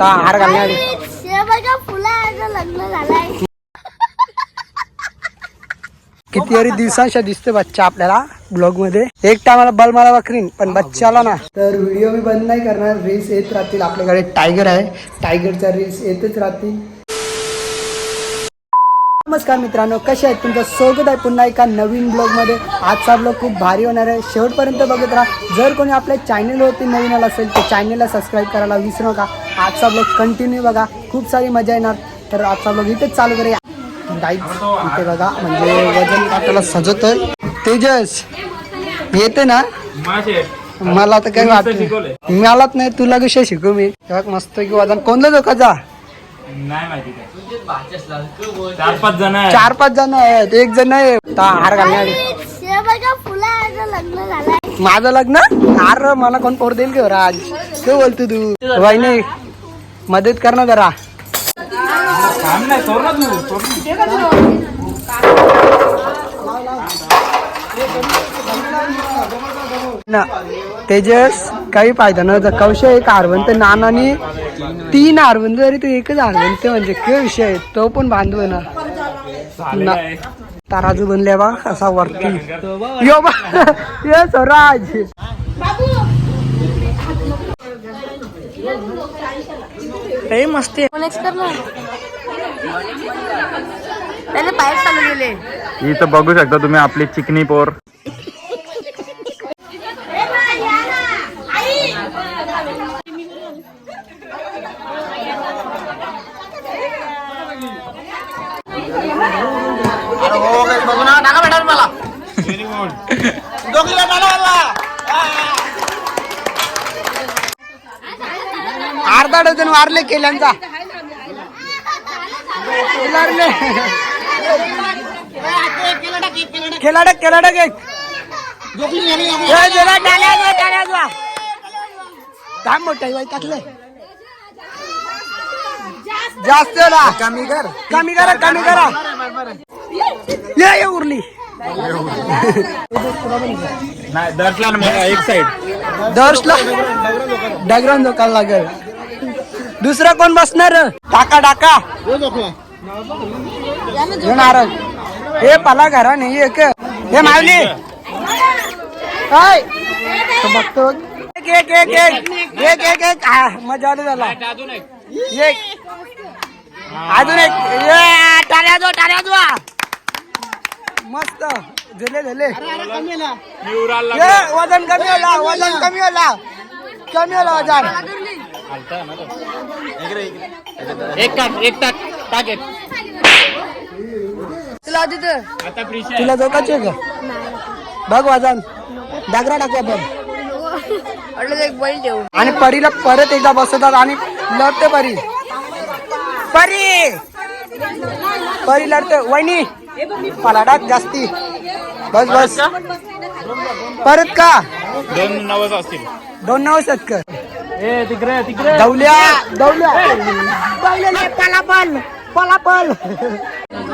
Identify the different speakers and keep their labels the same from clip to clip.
Speaker 1: हार घालणार किती तरी दिवसांच्या दिसते बच्चा आपल्याला ब्लॉगमध्ये एक टायमाला बल मला बकरीन पण बच्चाला ना. तर व्हिडिओ मी बंद नाही करणार रील्स येत राहतील आपल्याकडे. टायगर आहे. टायगरच्या रील्स येतच राहतील. नमस्कार मित्रांनो कसे आहेत तुमचं स्वागत आहे पुन्हा एका नवीन ब्लॉगमध्ये आजचा ब्लॉग खूप भारी होणार आहे. शेवटपर्यंत बघत राहा. जर कोणी आपल्या चॅनलवरती नवीन आला असेल तर चॅनलला सबस्क्राईब करायला विसरू नका. आजचा ब्लॉग कंटिन्यू बघा. खूप सारी मजा येणार. तर आजचा ब्लॉग इथेच चालू करूया. गाईड इथे बघा म्हणजे वजन काटायला सजवतोय तेजस येते ना? मला तर काही वाटत. मलाच नाही. तुला कशा शिकू मी? मस्त की वजन कोणता धोकाचा
Speaker 2: नाही माहिती काय. चार पाच जण आहे
Speaker 1: चार पाच जण आहेत एक जण आहे. ता हार घालणार
Speaker 3: बघा फुलाचं लग्न झालंय.
Speaker 1: माझं लग्न? हार मला कोण पोर देईल का राज? काय बोलतो तू वहिनी मदत कर ना जरा.
Speaker 2: काम नाही सोड ना तू. सोड.
Speaker 1: ना तेजस काही फायदा नव्हता कौश एक हारवंत नानानी तीन हारवंत जरी तू एकच हारवंत म्हणजे काय विषय आहे? तो पण बांधव ना. ताराजू बनले बा असा वरती. यो बा. ये स्वराज. मस्ती
Speaker 3: नेक्स्ट कर ना. त्याने बाहेर चालू गेले
Speaker 2: इथं बघू शकता तुम्ही आपली चिकनी पोर.
Speaker 1: अर्धा डझन वारले केल्यांचा खेळाडक खेळाडक एक. काय मोठं बाई टाकले जास्त कमी कर कमी करा कमी करा. ये ये उरली.
Speaker 2: नाही दर्शला ना मला एक साइड
Speaker 1: दर्शला डगरान झोकायला लागेल. दुसरं कोण बसणार? टाका टाका. हे नारळ. हे पला घरा नाही एक. हे मावली काय बघतो. एक एक एक एक. एक एक एक. मजा आली झाला एक. अजून एक. ये, टाळ्या जो टाळ्या जो मस्त. झाले. झाले वजन कमी होला वजन कमी होला कमी होला वजन.
Speaker 2: एक टाक एक टाक टाक एक.
Speaker 3: तुला तिथं
Speaker 2: आता प्रिशा
Speaker 1: तुला जोकाचे का? बघ वजन. डागरा टाकू आपण.
Speaker 3: वाटलं एक बैल ठेवू
Speaker 1: आणि परीला परत एकदा बसवतात आणि लढते परी. परी! परी लढते. वहिनी! पलाडात जास्ती. बस बस. परत का?
Speaker 2: दोन नवस असतील.
Speaker 1: दोन नाव कर
Speaker 2: ए तिकडे तिकडे.
Speaker 1: दौल्या दौल्या. दौल्या पला पल पला पल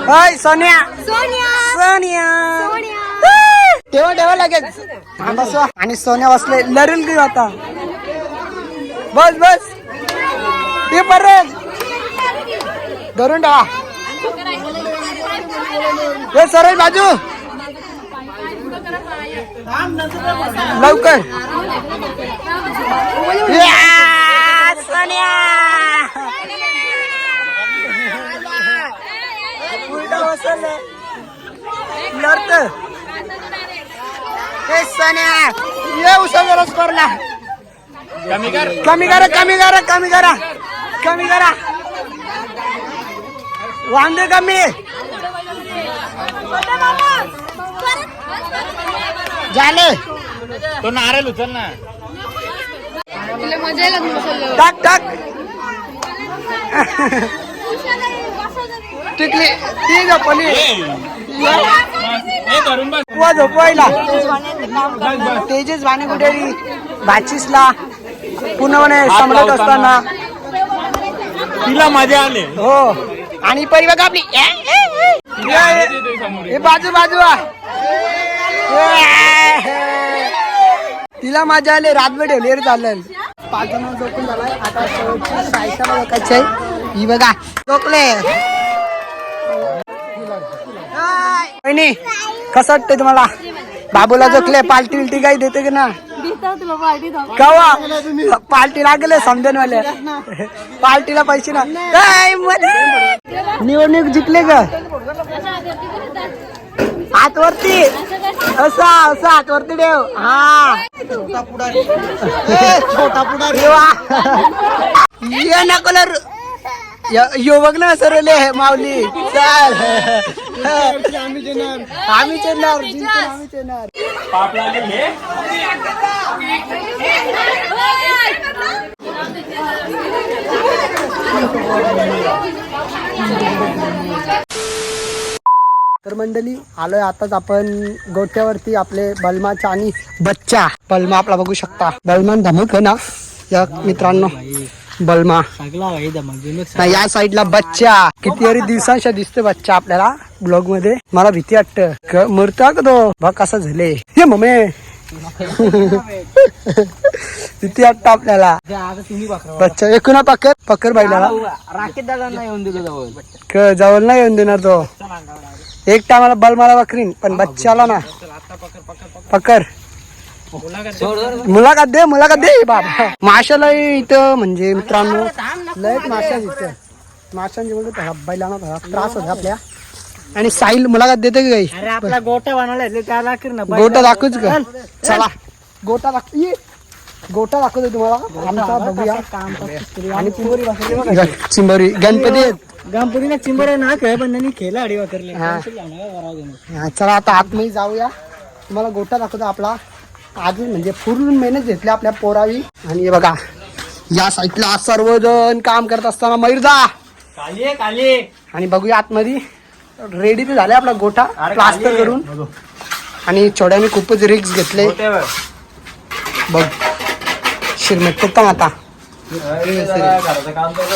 Speaker 1: हाय सोन्या.
Speaker 3: सोनिया.
Speaker 1: सोनिया.
Speaker 3: सोनिया
Speaker 1: ठेवा लगेच. बसवा. आणि सोन्या बसले लढेल की आता. बस बस. ते परत. धरून ठेवा. हे सरळ बाजू. लवकर. या, सोन्या. उलटा बसवलंय. हे सोन्या ये उसाचा करला.
Speaker 2: कमी
Speaker 1: कमी करा कमी करा कमी करा कमी करा. वांदे कमी. झाले.
Speaker 2: तो नारळ उचल ना.
Speaker 3: तुला मजा येईल
Speaker 1: टाक टाक. टिकली. ती झोपली
Speaker 2: ए धरून बस.
Speaker 1: कुवा झोपवायला. तेजस वाणे कुठे भाचीसला पुन्हा सम्राट असताना.
Speaker 2: तिला मजा आले.
Speaker 1: हो. आणि परी बघा आपली. हे बाजू बाजू तिला मजा आली रातभर ठेवली रे चालेल. पाच जण झोपून झालाय. आता शेवटची सायका बघायची आहे. ही बघा झोपले. वहिनी कसं वाटतंय तुम्हाला? बाबूला झोकले पालटी विलटी काही देते की ना? कवा? पार्टी लागले समजेन वाले पार्टीला पैसे ना काय म्हणे? निवडणूक जिंकले ग. हात वरती. असा असा हात वरती ठेव. हा. छोटा पुढारी. छोटा पुढारी. ये ना कलर यो बघ ना सरले माऊली. चाल. आम्ही येणार आम्ही येणार जिंकून आम्हीच येणार
Speaker 2: पाप लागेल हे.
Speaker 1: तर मंडळी आलोय आताच आपण गोट्यावरती आपले बलमाचा आणि बच्चा. बलमा आपला बघू शकता. बलमान धमक आहे ना या मित्रांनो. बलमा. नाही या साईडला बच्चा. कितीतरी दिवसांच्या दिसतो बच्चा आपल्याला ब्लॉगमध्ये मला भीती वाटत. मरता का तो. बघ कसं झाले हे ममे भीती वाटत आपल्याला. बच्चा एकूण पकर पकर बैलाला
Speaker 2: राकेट दादा नाही येऊन दिलं जवळ.
Speaker 1: क- जवळ नाही येऊन देणार तो. एक टायमाला बल मला बकरीन पण बच्चाला ना. पकर मुलाखत दे. मुलाखत दे बाबा. माशाला इथं म्हणजे मित्रांनो लय माशा इथं. माशांचे बोलतो हब्बायला ना थोडा त्रास होता आपल्या. आणि साईल मुलाखत देते की काही?
Speaker 2: अरे आपला गोटा त्याला ना
Speaker 1: गोटा दाखवच का? चला गोटा दाखव. गोटा दाखवतो तुम्हाला. आमचा बघूया. आणि चिंबोरी चिंबोरी गणपती.
Speaker 2: गणपतीला चिंबर ना खेळ पण त्यांनी खेळला अडी वाकरले
Speaker 1: हा. हा, चला आता आतमध्ये जाऊया. तुम्हाला गोटा दाखवतो आपला. अजून म्हणजे पूर्ण मेहनत घेतली आपल्या पोरावी. आणि हे बघा या साईडला सर्वजण काम करत असताना
Speaker 2: काली काली आहे.
Speaker 1: आणि बघूया आतमध्ये. रेडी तर झाले आपला गोठा. प्लास्टर. करून. आणि छोड्याने खूपच रिक्स घेतले. बघ. शिरमेट पण आता.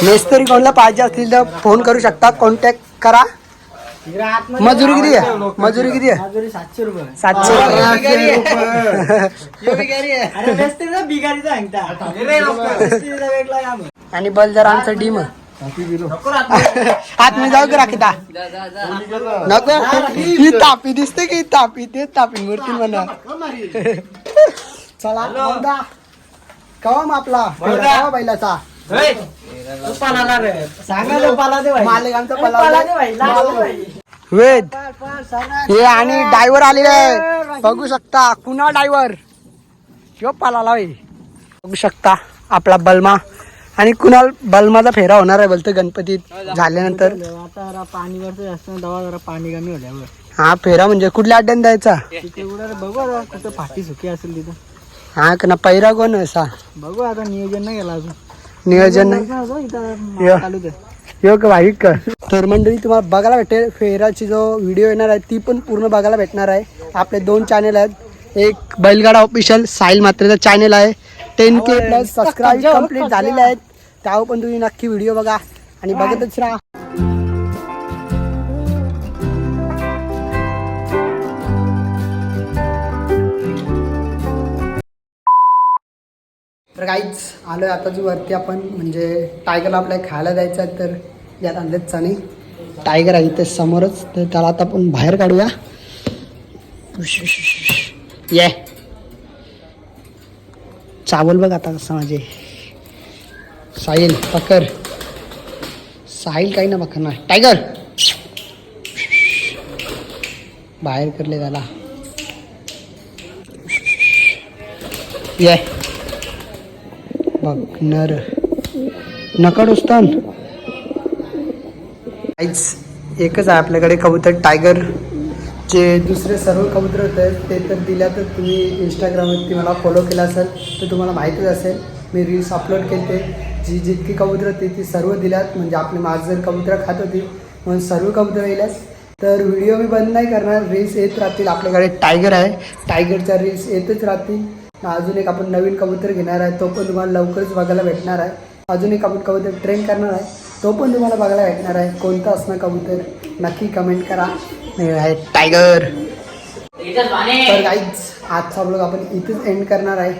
Speaker 1: मेस्तरी कोणाला पाहिजे असतील तर फोन करू शकता. कॉन्टॅक्ट करा. मजुरी किती आहे? मजुरी किती आहे?
Speaker 2: मजुरी सातशे रुपये.
Speaker 1: सातशे
Speaker 2: आहे.
Speaker 1: आणि बल जरा आमचं डीम
Speaker 2: नको रात्री.
Speaker 1: आत मी जाऊ का राखीता? नको. ही तापी दिसते की तापी तेच तापी मूर्ती म्हणा. चला कवा मग आपला
Speaker 2: बोलदा.
Speaker 1: कवा बैलाचा. वेद हे आणि डायव्हर आलेले आहे बघू शकता कुणा डायव्हर यो पालाला. बघू शकता आपला बलमा. आणि कुणाल बलमाचा फेरा होणार आहे बोलतो गणपतीत. झाल्यानंतर.
Speaker 2: आता जरा पाणी दवा जरा पाणी कमी होल्यावर
Speaker 1: हा फेरा म्हणजे कुठल्या अड्ड्यात द्यायचा?
Speaker 2: बघू आता कुठं फाटी सुकी असेल तिथं.
Speaker 1: हा का ना पैरा कोण आहे असा
Speaker 2: बघू आता नियोजन नाही केलं अजून.
Speaker 1: नियोजन नाही
Speaker 2: अजून इथं
Speaker 1: या.
Speaker 2: चालू दे.
Speaker 1: यो का भाई का तर मंडळी तुम्हाला बघायला भेटेल फेराची जो व्हिडिओ येणार आहे ती पण पूर्ण बघायला भेटणार आहे. आपले दोन चॅनल आहेत. एक बैलगाडा ऑफिशियल साईल मात्रेचा चॅनल आहे. Ten K plus subscribe complete झालेले आहेत. त्यावर पण तुम्ही नक्की व्हिडिओ बघा आणि बघतच राहा. तर काहीच आहे आता जी वरती आपण म्हणजे टायगरला आपल्या खायला जायचं आहे तर यात आणलेच चणे. टायगर आहे इथे समोरच तर त्याला आता आपण बाहेर काढूया. ये. चावल बघ आता कसं माझे. साहिल पकर साहिल काही ना बकर ना टायगर बाहेर करले त्याला. ये. मग नर नकड उस्तान काहीच एकच आहे आपल्याकडे कबूतर टायगर जे दुसरे सर्व कबूतर होते ते तर दिल्या तर तुम्ही इंस्टाग्रामवरती मला फॉलो केला असेल तर तुम्हाला माहितीच असेल मी रील्स अपलोड केले जी जितकी कबूतर होती ती सर्व दिल्यात. म्हणजे आपली माझं जर कबूतर खात होती म्हणून सर्व कबूतर येल्यास तर व्हिडिओ मी बंद नाही करणार. रील्स येत राहतील. आपल्याकडे टायगर आहे. टायगरच्या रील्स येतच राहतील. अजून एक आपण नवीन कबूतर घेणार आहे. तो पण तुम्हाला लवकरच बघायला भेटणार आहे. अजून एक आपण कबूतर ट्रेन करणार आहे. तो पण तुम्हाला बघायला भेटणार आहे. कोणता असणार कबूतर? नक्की कमेंट करा. आहे टायगर तर काहीच आजचा ब्लॉग आपण इथेच एंड करणार आहे.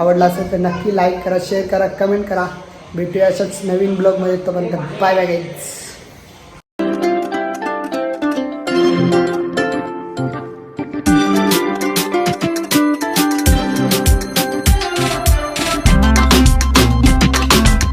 Speaker 1: आवडला असेल तर नक्की लाईक करा शेअर करा कमेंट करा. भेटूया अशाच नवीन ब्लॉगमध्ये तोपर्यंत बाय बाय गाईज